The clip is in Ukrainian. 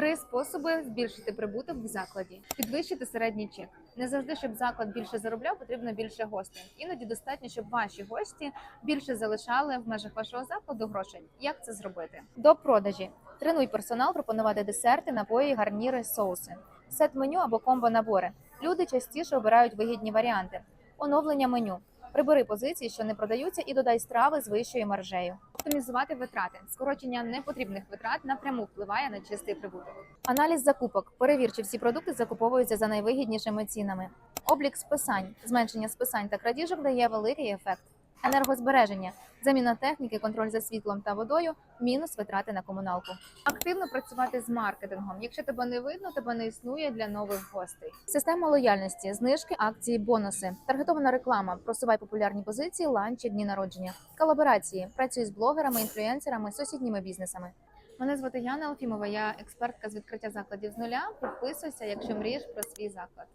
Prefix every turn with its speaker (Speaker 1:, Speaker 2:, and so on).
Speaker 1: Три способи збільшити прибуток в закладі: підвищити середній чек. Не завжди, щоб заклад більше заробляв, потрібно більше гостей. Іноді достатньо, щоб ваші гості більше залишали в межах вашого закладу грошей. Як це зробити? До продажі тренуй персонал пропонувати десерти, напої, гарніри, соуси, сет меню або комбо набори. Люди частіше обирають вигідні варіанти. Оновлення меню. Прибери позиції, що не продаються, і додай страви з вищою маржею. Оптимізувати витрати. Скорочення непотрібних витрат напряму впливає на чистий прибуток. Аналіз закупок. Перевір, чи всі продукти закуповуються за найвигіднішими цінами. Облік списань. Зменшення списань та крадіжок дає великий ефект. Енергозбереження, заміна техніки, контроль за світлом та водою, мінус витрати на комуналку. Активно працювати з маркетингом. Якщо тебе не видно, тебе не існує для нових гостей. Система лояльності, знижки, акції, бонуси, таргетована реклама, просувай популярні позиції, ланчі, дні народження, колаборації, працюй з блогерами, інфлюенсерами, сусідніми бізнесами. Мене звати Яна Алфімова. Я експертка з відкриття закладів з нуля. Підписуйся, якщо мрієш про свій заклад.